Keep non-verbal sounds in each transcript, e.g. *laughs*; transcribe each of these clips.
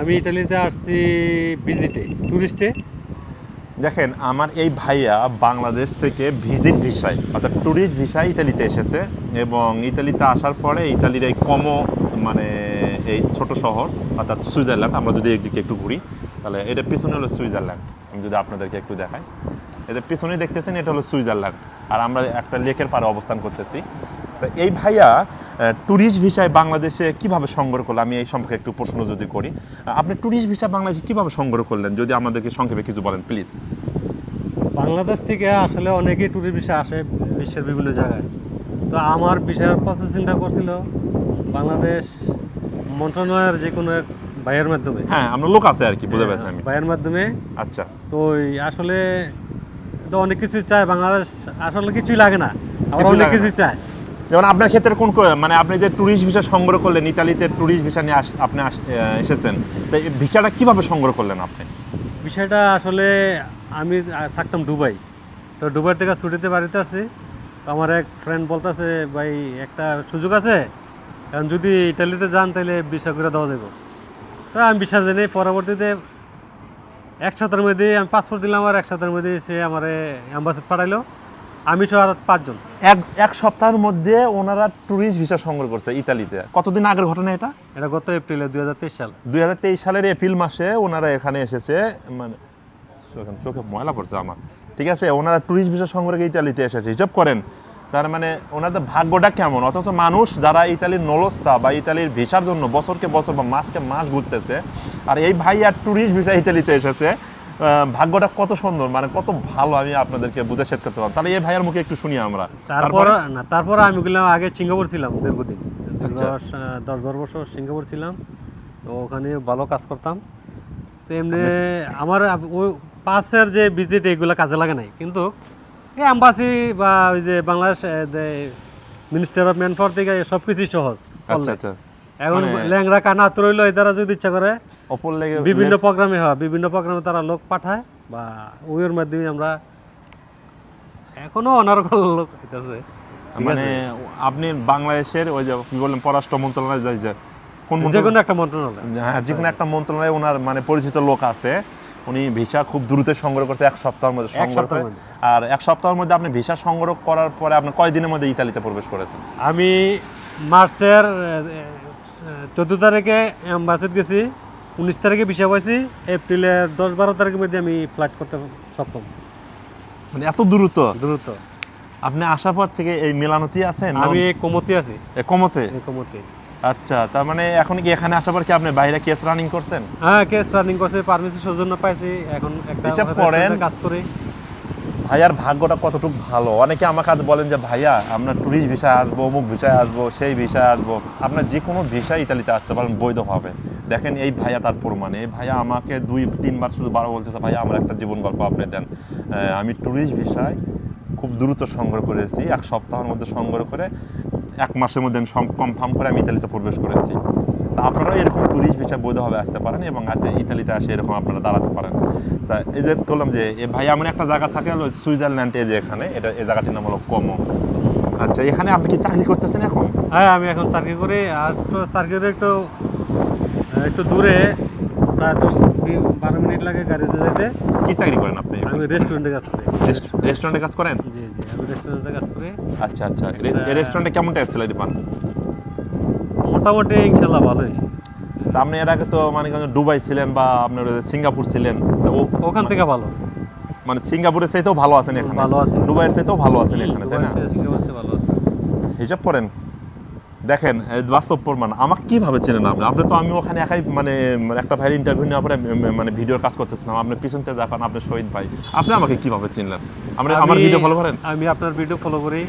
আমি ইটালিতে আসছি ভিজিটে, টুরিস্টে। দেখেন, আমার এই ভাইয়া বাংলাদেশ থেকে ভিজিট ভিসায়, অর্থাৎ ট্যুরিস্ট ভিসায় ইতালিতে এসেছে এবং ইতালিতে আসার পরে ইতালির এই কমো মানে এই ছোট শহর, অর্থাৎ সুইজারল্যান্ড, আমরা যদি একদিকে একটু ঘুরি, তাহলে এটা পিছনে হলো সুইজারল্যান্ড। আমি যদি আপনাদেরকে একটু দেখাই। এটা পিছনে দেখতেছেন, এটা হলো সুইজারল্যান্ড। আর আমরা একটা লেকের পাড়ে অবস্থান করতেছি। তো এই ভাইয়া ট্যুরিস্ট ভিসায় বাংলাদেশে কীভাবে সংগ্রহ করল? আমি এই সম্পর্কে একটু প্রশ্ন যদি করি আপনি ট্যুরিস্ট ভিসা বাংলাদেশে কীভাবে সংগ্রহ করলেন? যদি আমাদেরকে সংক্ষেপে কিছু বলেন প্লিজ বাংলাদেশ থেকে আসলে অনেকেই ট্যুরিস্ট ভিসা আসে বিশ্বের বিভিন্ন জায়গায়। তো আমার বিষয়ের প্রসেসিংটা করছিল বাংলাদেশ মন্ত্রণালয়ের যে কোনো এক ভাইয়ের মাধ্যমে। হ্যাঁ আমরা লোক আছে আর কি বুঝতে পারছি আমি। ভাইয়ের মাধ্যমে। আচ্ছা। তো ওই আসলে তো অনেক কিছু চায় বাংলাদেশ আসলে কিছুই লাগে না। আবার অনেক কিছু চায় যেমন আপনার ক্ষেত্রে কোন মানে আপনি যে ট্যুরিস্ট ভিসা সংগ্রহ করলেন, ইতালিতে ট্যুরিস্ট ভিসা নিয়ে আপনি এসেছেন, তো ভিসাটা কীভাবে সংগ্রহ করলেন আপনি? বিষয়টা আসলে আমি থাকতাম দুবাই। তো দুবাই থেকে ছুটিতে বাড়িতে আসছি। তো আমার এক ফ্রেন্ড বলতেছে, ভাই, একটা সুযোগ আছে। কারণ যদি ইটালিতে যান, তাহলে বিষয় করে দেওয়া যাবে তো আমি বিশ্বাস জানি পরবর্তীতে এক সপ্তাহের মধ্যে আমি পাসপোর্ট দিলাম, আর এক সপ্তাহের মধ্যে সে আমার অ্যাম্বাসিড পাঠাইলো। আমি সহ আর পাঁচজন। এক এক সপ্তাহের মধ্যে ওনারা ট্যুরিস্ট ভিসা সংগ্রহ করছে ইতালিতে। কতদিন আগের ঘটনা এটা? এটা গত এপ্রিলে দুই হাজার তেইশ সাল। দুই হাজার তেইশ সালের এপ্রিল মাসে ওনারা এখানে এসেছে মানে চোখে- চোখে ময়লা পড়ছে আমার। ঠিক আছে? ওনারা ট্যুরিস্ট ভিসা সংগ্রহে ইতালিতে এসেছে। হিসাব করেন তার মানে ওনাদের ভাগ্যটা কেমন? অথচ মানুষ যারা ইতালির নলস্তা বা ইতালির ভিসার জন্য বছরকে বছর বা মাসকে মাস ঘুরতেছে আর এই ভাই আর ট্যুরিস্ট ভিসা ইতালিতে এসেছে ভাগ্যটা কত সুন্দর মানে কত ভালো আমি আপনাদেরকে বুঝে শেষ করতে পারব তাহলে এই ভাইয়ের মুখে একটু শুনি আমরা। তারপর না তারপর আমি গেলাম আগে সিঙ্গাপুর ছিলাম দীর্ঘদিন। আচ্ছা। দশ বারো বছর সিঙ্গাপুর ছিলাম। তো ওখানে ভালো কাজ করতাম। তো এমনি আমার ওই পাশের যে ভিজিট এগুলো কাজে লাগে নাই। কিন্তু এই অ্যাম্বাসি বা ওই যে Bangladesh minister of man power থেকে সব কিছুই সহজ। আচ্ছা আচ্ছা। এখন মানে- ল্যাংরা কানা রইল এদারা যদি ইচ্ছা করে অপর লেগে বিভিন্ন প্রোগ্রামে হয় বিভিন্ন প্রোগ্রামে তারা লোক পাঠায় বা ওইয়ের মাধ্যমে আমরা এখনও অনারকল লোক হইতেছে। মানে আপনি বাংলাদেশের ওই যে কি বললেন পররাষ্ট্র মন্ত্রণালয় যাই যে কোন যে কোনো একটা মন্ত্রণালয়। হ্যাঁ যে কোনো একটা মন্ত্রণালয়ে ওনার মানে পরিচিত লোক আছে উনি ভিসা খুব দ্রুত সংগ্রহ করছে এক সপ্তাহের মধ্যে সংগ্রহ। আর এক সপ্তাহের মধ্যে আপনি ভিসা সংগ্রহ করার পরে আপনি কয় দিনের মধ্যে ইতালিতে প্রবেশ করেছেন? আমি মার্চের চোদ্দ তারিখে অ্যাম্বাসিড গেছি উনিশ তারিখে ভিসা পাইছি এপ্রিলের দশ বারো তারিখের মধ্যে আমি ফ্লাইট করতে সক্ষম। মানে এত দ্রুত? দ্রুত। আপনি আসার পর থেকে এই মেলানোতেই আছেন আমি কমতি আছি। এ, কমতে? আচ্ছা তার মানে এখন কি এখানে আসার পর কি আপনি বাইরে কেস রানিং করছেন? হ্যাঁ কেস রানিং করছে পারমিশন সৌজন্য পাইছি। এখন একটা restaurant-এ কাজ করি। ভাইয়ার ভাগ্যটা কতটুকু ভালো? অনেকে আমাকে আজ বলেন যে, ভাইয়া, আমরা ট্যুরিস্ট ভিসায় আসব, অমুক ভিসায় আসব, সেই ভিসায় আসব। আপনার যে কোনো ভিসায় ইতালিতে আসতে পারেন, বৈধভাবে। দেখেন, এই ভাইয়া তার প্রমাণ। এই ভাইয়া আমাকে দুই, তিনবার শুধু বারো বলতেছে ভাইয়া, আমার একটা জীবন গল্প আপনি দেন। আমি ট্যুরিস্ট ভিসায় খুব দ্রুত সংগ্রহ করেছি, এক সপ্তাহের মধ্যে সংগ্রহ করে, এক মাসের মধ্যে আমি কনফার্ম করে আমি ইতালিতে প্রবেশ করেছি। তা আপনারা এরকম ট্যুরিস্ট ভিসা বৈধভাবে আসতে পারেন এবং ইতালিতে আসে এরকম আপনারা দাঁড়াতে পারেন। তা এই যে বললাম যে এ ভাই এমন একটা জায়গা থাকে হলো সুইজারল্যান্ড যে এখানে এটা এই জায়গাটির নাম হলো কমো। আচ্ছা এখানে আপনি কি চাকরি করতেছেন এখন? হ্যাঁ আমি এখন চাকরি করি আর তো চাকরি করে একটু একটু দূরে প্রায় দশ বারো মিনিট লাগে গাড়িতে যেতে কি চাকরি করেন আপনি? আমি রেস্টুরেন্টে কাজ করি। রেস্টুরেন্টে কাজ করেন? জি জি আমি রেস্টুরেন্টে কাজ করি। আচ্ছা আচ্ছা। রেস্টুরেন্টে কেমন টাকা স্যালারি পান? মোটামুটি ইনশাল্লাহ ভালোই। আপনি এর আগে তো মানে দুবাই ছিলেন বা আপনার সিঙ্গাপুর ছিলেন তো ওখান থেকে ভালো। মানে সিঙ্গাপুরের চাইতেও ভালো আছেন এখানে। ভালো আছি। দুবাইয়ের চাইতেও ভালো আছেন এখানে তাই না? ভালো আছে হিসাব করেন। দেখেন বাস্তব প্রমাণ। আমাকে কীভাবে চেনেন আপনি? আপনি তো আমি ওখানে একাই মানে মানে একটা ভাইয়ের ইন্টারভিউ নেওয়ার পরে মানে ভিডিওর কাজ করতেছিলাম। আপনি পিছন থেকে দেখান আপনি শহীদ ভাই। আপনি আমাকে কীভাবে চিনলেন? আপনি আমার ভিডিও ফলো করেন? আমি আপনার ভিডিও ফলো করি।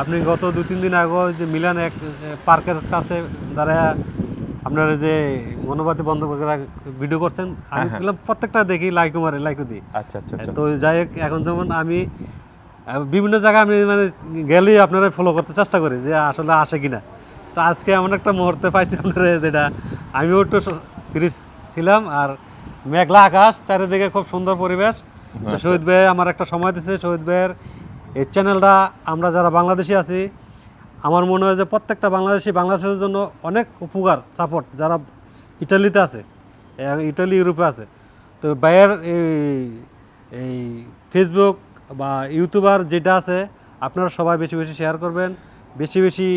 আপনি গত দু তিন দিন আগে যে মিলান এক পার্কের কাছে দাঁড়া আপনার যে মনোবাতি বন্ধ ভিডিও করছেন আমি হ্যাঁ। প্রত্যেকটা দেখি লাইকও মারে লাইকও দিই আচ্ছা আচ্ছা আচ্ছা তো যাই হোক এখন যেমন আমি বিভিন্ন জায়গায় আমি মানে গেলেই আপনারা ফলো করতে চেষ্টা করি যে আসলে আসে কিনা তো আজকে এমন একটা মুহূর্তে পাইছি আপনারা যেটা আমিও একটু ফ্রি ছিলাম আর মেঘলা আকাশ চারিদিকে খুব সুন্দর পরিবেশ আচ্ছা। শহীদ ভাই আমার একটা সময় দিচ্ছে শহীদ ভাইয়ের এই চ্যানেলটা আমরা যারা বাংলাদেশি আছি, আমার মনে হয় যে প্রত্যেকটা বাংলাদেশি বাংলাদেশের জন্য অনেক উপকার সাপোর্ট যারা ইটালিতে আছে ইটালি, ইউরোপে আছে। তো বাইয়ের এই এই ফেসবুক বা ইউটিউবার যেটা আছে, আপনারা সবাই বেশি বেশি শেয়ার করবেন, বেশি বেশি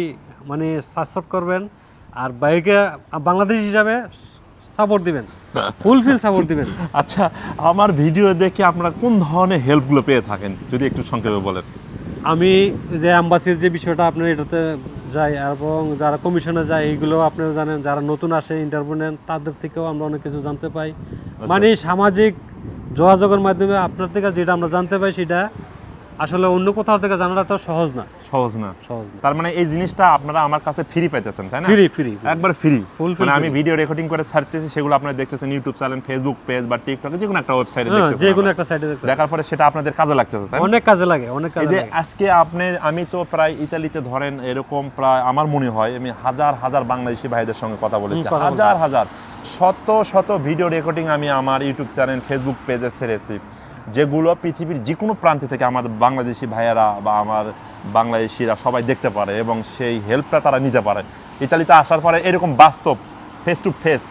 মানে সাবস্ক্রাইব করবেন। আর বাইকে বাংলাদেশ হিসাবে সাপোর্ট দিবেন। ফুলফিল সাপোর্ট দিবেন। আচ্ছা আমার ভিডিও দেখে আপনারা কোন ধরনের হেল্পগুলো পেয়ে থাকেন? যদি একটু সংক্ষেপে বলেন। আমি যে অ্যাম্বাসির যে বিষয়টা আপনার এটাতে যাই এবং যারা কমিশনে যায় এইগুলো আপনারা জানেন যারা নতুন আসে ইন্টারভিউ নেন তাদের থেকেও আমরা অনেক কিছু জানতে পাই। মানে সামাজিক যোগাযোগের মাধ্যমে আপনার থেকে যেটা আমরা জানতে পাই সেটা আসলে অন্য কোথাও থেকে জানাটা তো সহজ না। সহজ না। সহজ তার মানে এই জিনিসটা আপনারা আমার কাছে ফ্রি পাইতেছেন তাই না? ফ্রি ফ্রি একবার ফ্রি Full মানে আমি ভিডিও রেকর্ডিং করে ছাড়তেছি সেগুলো আপনারা দেখতেছেন ইউটিউব চ্যানেল ফেসবুক পেজ বা টিকটকে যে কোনো একটা ওয়েবসাইটে হ্যাঁ দেখতেছেন যে কোনো একটা সাইডে দেখতে দেখার পরে সেটা আপনাদের কাজে লাগতেছে তাই? অনেক কাজে লাগে অনেক এই কাজে যে লাগে। আজকে আপনি আমি তো প্রায় ইতালিতে ধরেন এরকম প্রায় আমার মনে হয় আমি হাজার হাজার বাংলাদেশি ভাইদের সঙ্গে কথা বলেছি। হাজার হাজার শত শত ভিডিও রেকর্ডিং আমি আমার ইউটিউব চ্যানেল ফেসবুক পেজে ছেড়েছি। যেগুলো পৃথিবীর যে কোনো প্রান্ত থেকে আমাদের বাংলাদেশি ভাইয়েরা বা আমার বাংলাদেশিরা সবাই দেখতে পারে এবং সেই হেল্পটা তারা নিতে পারে। ইতালিতে আসার পরে এরকম বাস্তব ফেস টু ফেস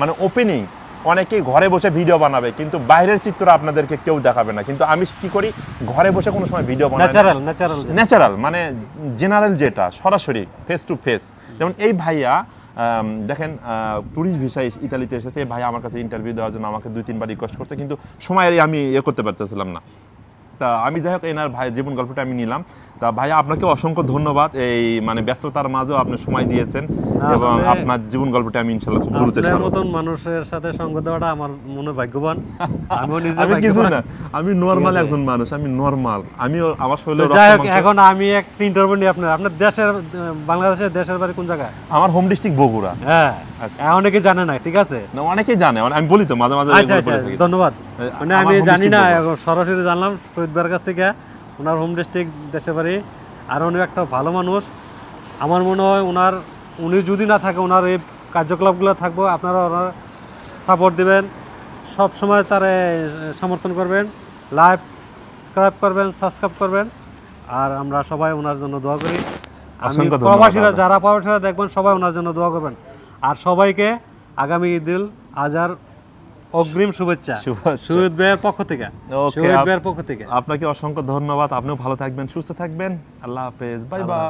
মানে ওপেনিং অনেকেই ঘরে বসে ভিডিও বানাবে কিন্তু বাইরের চিত্র আপনাদেরকে কেউ দেখাবে না। কিন্তু আমি কি করি ঘরে বসে কোনো সময় ভিডিও বানাই ন্যাচারাল ন্যাচারাল ন্যাচারাল মানে জেনারেল যেটা সরাসরি ফেস টু ফেস যেমন এই ভাইয়া দেখেন ট্যুরিস্ট ভিসা ইতালিতে এসেছে, ভাই আমার কাছে ইন্টারভিউ দেওয়ার জন্য আমাকে দুই, তিনবার রিকোয়েস্ট করছে, কিন্তু সময়ের আমি ইয়ে করতে পারতেছিলাম না। তা আমি যাই হোক, এনার ভাই জীবন গল্পটা আমি নিলাম। তা ভাইয়া আপনাকে অসংখ্য ধন্যবাদ। এই মানে ব্যস্ততার মাঝেও আপনি সময় দিয়েছেন। এবং আপনার জীবন গল্পটা আমি ইনশাল্লাহ খুব দ্রুত আপনার মতন মানুষের সাথে সঙ্গ দেওয়াটা আমার মনে ভাগ্যবান। *laughs* আমিও নিজে আমি কিছু না আমি নর্মাল। একজন মানুষ আমি নর্মাল আমিও আমার শরীরে যাই হোক এখন আমি একটা ইন্টারভিউ নিই আপনার আপনার দেশের বাংলাদেশের দেশের বাড়ি কোন জায়গায়? আমার হোম ডিস্ট্রিক্ট বগুড়া। হ্যাঁ আচ্ছা। অনেকে জানে না ঠিক আছে? না, অনেকেই জানে মানে আমি বলি তো মাঝে মাঝে আচ্ছা আচ্ছা ধন্যবাদ। মানে আমি জানি না সরাসরি জানলাম শহীদ ভাইয়ের কাছ থেকে ওনার হোম ডিস্ট্রিক্ট দেশের বাড়ি আর উনি একটা ভালো মানুষ। আমার মনে হয় ওনার উনি যদি না থাকে ওনার এই কার্যকলাপগুলো থাকব আপনারা ওনার সাপোর্ট দিবেন। সব সময় তারে সমর্থন করবেন লাইভ সাবস্ক্রাইব করবেন সাবস্ক্রাইব করবেন। আর আমরা সবাই ওনার জন্য দোয়া করি। আমি প্রবাসীরা যারা প্রবাসীরা দেখবেন সবাই ওনার জন্য দোয়া করবেন। আর সবাইকে আগামী ঈদুল আজহার অগ্রিম শুভেচ্ছা। শহীদ ভাইয়ের পক্ষ থেকে। শহীদ ভাইয়ের পক্ষ থেকে। আপনাকে অসংখ্য ধন্যবাদ। আপনিও ভালো থাকবেন সুস্থ থাকবেন। আল্লাহ হাফেজ। Bye bye.